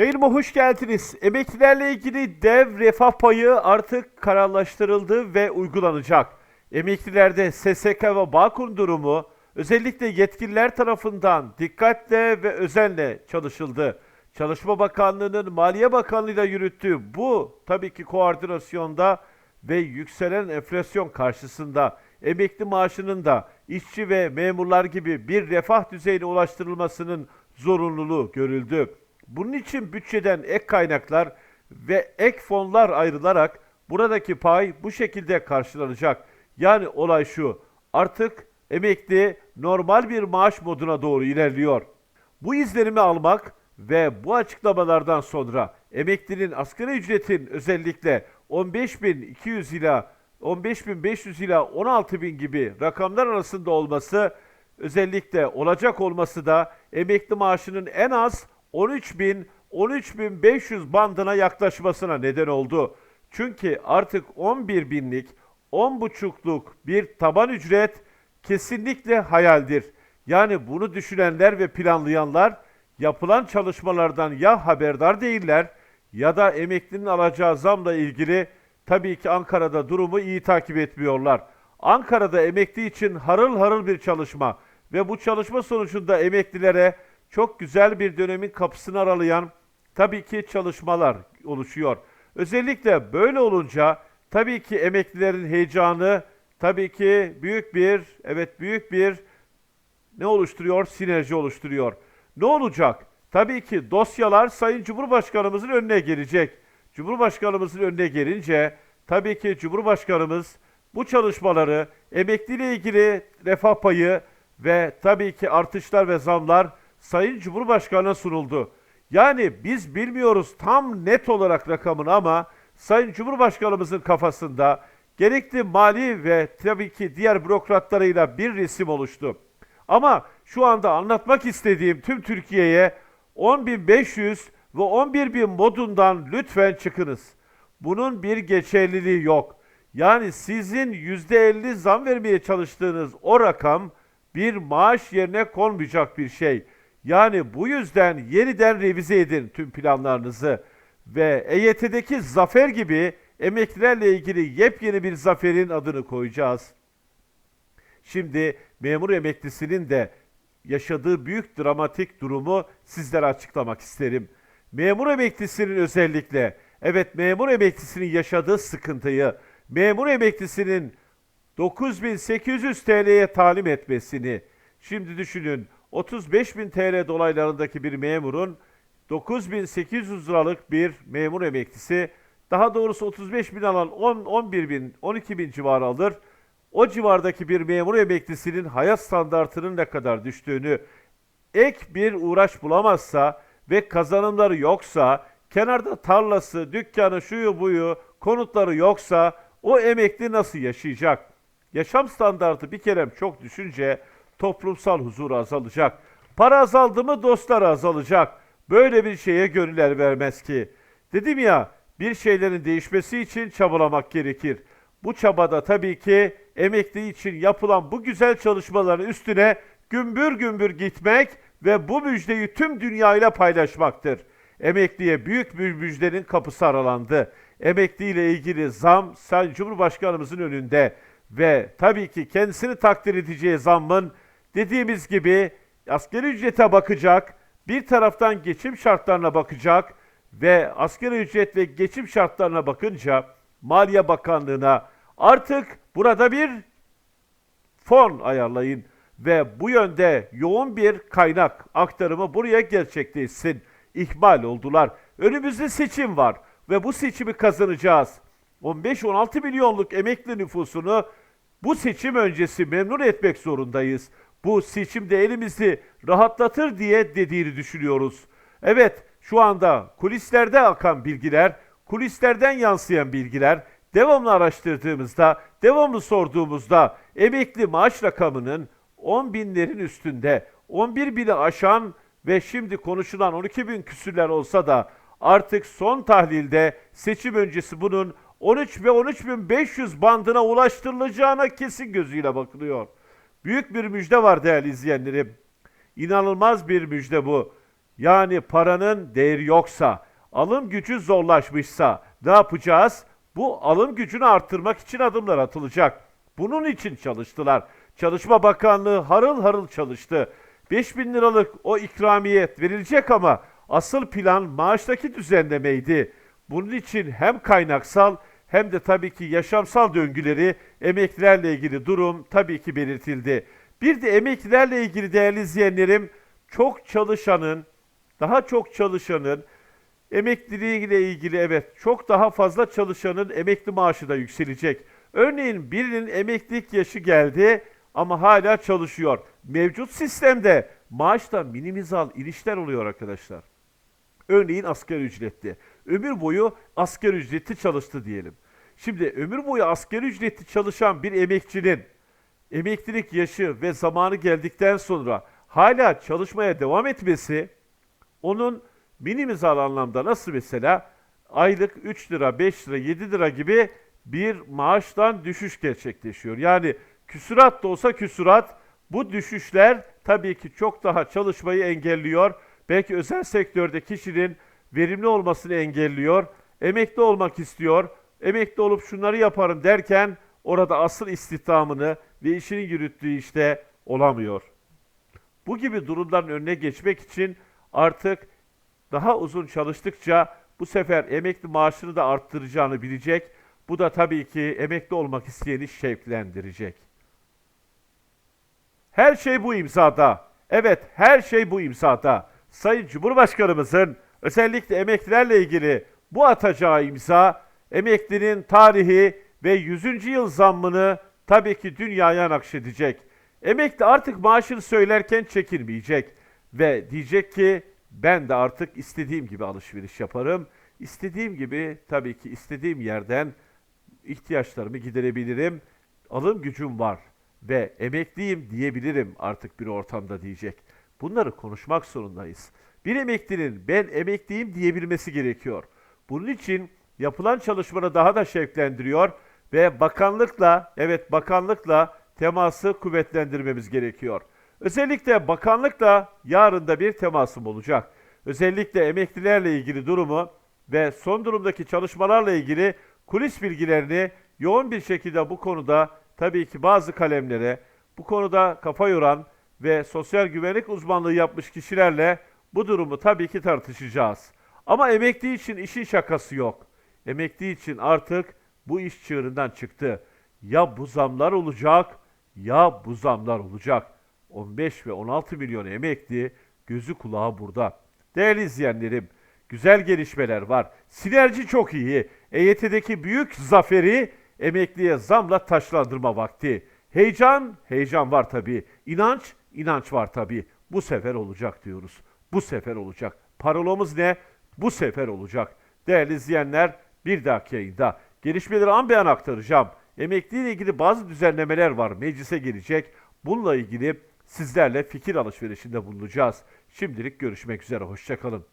Yayınıma hoş geldiniz. Emeklilerle ilgili dev refah payı artık kararlaştırıldı ve uygulanacak. Emeklilerde SSK ve Bağkur durumu özellikle yetkililer tarafından dikkatle ve özenle çalışıldı. Çalışma Bakanlığı'nın Maliye Bakanlığı'yla yürüttüğü bu tabii ki koordinasyonda ve yükselen enflasyon karşısında emekli maaşının da işçi ve memurlar gibi bir refah düzeyine ulaştırılmasının zorunluluğu görüldü. Bunun için bütçeden ek kaynaklar ve ek fonlar ayrılarak buradaki pay bu şekilde karşılanacak. Yani olay şu, artık emekli normal bir maaş moduna doğru ilerliyor. Bu izlenimi almak ve bu açıklamalardan sonra emeklinin asgari ücretin özellikle 15.200 ila 15.500 ila 16.000 gibi rakamlar arasında olması özellikle olacak olması da emekli maaşının en az 13.000 13.500 bandına yaklaşmasına neden oldu. Çünkü artık 11 binlik, 10.5'luk bir taban ücret kesinlikle hayaldir. Yani bunu düşünenler ve planlayanlar yapılan çalışmalardan ya haberdar değiller ya da emeklinin alacağı zamla ilgili tabii ki Ankara'da durumu iyi takip etmiyorlar. Ankara'da emekli için harıl harıl bir çalışma ve bu çalışma sonucunda emeklilere çok güzel bir dönemin kapısını aralayan tabii ki çalışmalar oluşuyor. Özellikle böyle olunca tabii ki emeklilerin heyecanı tabii ki büyük bir evet büyük bir ne oluşturuyor? Sinerji oluşturuyor. Ne olacak? Tabii ki dosyalar Sayın Cumhurbaşkanımızın önüne gelecek. Cumhurbaşkanımızın önüne gelince tabii ki Cumhurbaşkanımız bu çalışmaları emekliyle ilgili refah payı ve tabii ki artışlar ve zamlar Sayın Cumhurbaşkanı'na sunuldu. Yani biz bilmiyoruz tam net olarak rakamını ama Sayın Cumhurbaşkanımızın kafasında gerekli mali ve tabii ki diğer bürokratlarıyla bir resim oluştu. Ama şu anda anlatmak istediğim tüm Türkiye'ye 10.500 ve 11.000 modundan lütfen çıkınız. Bunun bir geçerliliği yok. Yani sizin %50 zam vermeye çalıştığınız o rakam bir maaş yerine konmayacak bir şey. Yani bu yüzden yeniden revize edin tüm planlarınızı ve EYT'deki zafer gibi emeklilerle ilgili yepyeni bir zaferin adını koyacağız. Şimdi memur emeklisinin de yaşadığı büyük dramatik durumu sizlere açıklamak isterim. Memur emeklisinin özellikle, evet memur emeklisinin yaşadığı sıkıntıyı, memur emeklisinin 9800 TL'ye talim etmesini, şimdi düşünün 35.000 TL dolaylarındaki bir memurun 9800 liralık bir memur emeklisi, daha doğrusu 35 bin alan 10, 11 bin, 12 bin civarı alır. O civardaki bir memur emeklisinin hayat standartının ne kadar düştüğünü, ek bir uğraş bulamazsa ve kazanımları yoksa, kenarda tarlası, dükkanı, şuyu buyu, konutları yoksa o emekli nasıl yaşayacak? Yaşam standartı bir kerem çok düşünce toplumsal huzur azalacak. Para azaldı mı dostlar azalacak. Böyle bir şeye gönüller vermez ki. Dedim ya bir şeylerin değişmesi için çabalamak gerekir. Bu çabada tabii ki emekli için yapılan bu güzel çalışmaların üstüne gümbür gümbür gitmek ve bu müjdeyi tüm dünyayla paylaşmaktır. Emekliye büyük bir müjdenin kapısı aralandı. Emekliyle ilgili zam Sayın Cumhurbaşkanımızın önünde ve tabii ki kendisini takdir edeceği zammın dediğimiz gibi asgari ücrete bakacak, bir taraftan geçim şartlarına bakacak ve asgari ücret ve geçim şartlarına bakınca Maliye Bakanlığı'na artık burada bir fon ayarlayın ve bu yönde yoğun bir kaynak aktarımı buraya gerçekleşsin. İhmal oldular. Önümüzde seçim var ve bu seçimi kazanacağız. 15-16 milyonluk emekli nüfusunu bu seçim öncesi memnun etmek zorundayız. Bu seçimde elimizi rahatlatır diye dediğini düşünüyoruz. Evet, şu anda kulislerde akan bilgiler, kulislerden yansıyan bilgiler devamlı araştırdığımızda, devamlı sorduğumuzda emekli maaş rakamının 10 binlerin üstünde, 11 bini aşan ve şimdi konuşulan 12 bin küsürler olsa da artık son tahlilde seçim öncesi bunun 13 ve 13.500 bandına ulaştırılacağına kesin gözüyle bakılıyor. Büyük bir müjde var değerli izleyenlerim. İnanılmaz bir müjde bu. yani paranın değeri yoksa, alım gücü zorlaşmışsa ne yapacağız? Bu alım gücünü arttırmak için adımlar atılacak. Bunun için çalıştılar. Çalışma Bakanlığı harıl harıl çalıştı. 5000 liralık o ikramiye verilecek ama asıl plan maaştaki düzenlemeydi. Bunun için hem kaynaksal hem de tabii ki yaşamsal döngüleri emeklilerle ilgili durum tabii ki belirtildi. Bir de emeklilerle ilgili değerli izleyenlerim çok çalışanın, daha çok çalışanın emekliliğiyle ilgili evet çok daha fazla çalışanın emekli maaşı da yükselecek. Örneğin birinin emeklilik yaşı geldi ama hala çalışıyor. Mevcut sistemde maaşta minimizal inişler oluyor arkadaşlar. Örneğin asgari ücretli. Ömür boyu asgari ücretli çalıştı diyelim. Şimdi ömür boyu asgari ücretli çalışan bir emekçinin emeklilik yaşı ve zamanı geldikten sonra hala çalışmaya devam etmesi onun minimizal anlamda nasıl mesela aylık 3 lira, 5 lira, 7 lira gibi bir maaştan düşüş gerçekleşiyor. Yani küsurat da olsa küsurat bu düşüşler tabii ki çok daha çalışmayı engelliyor. Belki özel sektörde kişinin verimli olmasını engelliyor. Emekli olmak istiyor. Emekli olup şunları yaparım derken orada asıl istihdamını ve işini yürüttüğü işte olamıyor. Bu gibi durumların önüne geçmek için artık daha uzun çalıştıkça bu sefer emekli maaşını da arttıracağını bilecek. Bu da tabii ki emekli olmak isteyeni şevklendirecek. Her şey bu imzada. Evet, her şey bu imzada. Sayın Cumhurbaşkanımızın özellikle emeklilerle ilgili bu atacağı imza emeklinin tarihi ve 100. yıl zammını tabii ki dünyaya nakşedecek. Emekli artık maaşını söylerken çekinmeyecek ve diyecek ki ben de artık istediğim gibi alışveriş yaparım. İstediğim gibi tabii ki istediğim yerden ihtiyaçlarımı giderebilirim. Alım gücüm var ve emekliyim diyebilirim artık bir ortamda diyecek. Bunları konuşmak zorundayız. Bir emeklinin ben emekliyim diyebilmesi gerekiyor. Bunun için yapılan çalışmaları daha da şevklendiriyor ve bakanlıkla, evet bakanlıkla teması kuvvetlendirmemiz gerekiyor. Özellikle bakanlıkla yarın da bir temasım olacak. Özellikle emeklilerle ilgili durumu ve son durumdaki çalışmalarla ilgili kulis bilgilerini yoğun bir şekilde bu konuda tabii ki bazı kalemlere bu konuda kafa yoran ve sosyal güvenlik uzmanlığı yapmış kişilerle bu durumu tabii ki tartışacağız. Ama emekli için işin şakası yok. Emekli için artık bu iş çığırından çıktı. Ya bu zamlar olacak ya bu zamlar olacak. 15 ve 16 milyon emekli gözü kulağı burada. Değerli izleyenlerim, güzel gelişmeler var. Sinerji çok iyi. EYT'deki büyük zaferi emekliye zamla taşlandırma vakti. Heyecan, heyecan var tabii. İnanç, inanç var tabii. Bu sefer olacak diyoruz. Bu sefer olacak. Parolamız ne? Bu sefer olacak. Değerli izleyenler, bir dahaki yayında gelişmeleri an beyan aktaracağım. Emekliyle ilgili bazı düzenlemeler var. Meclise gelecek. Bununla ilgili sizlerle fikir alışverişinde bulunacağız. Şimdilik görüşmek üzere. Hoşçakalın.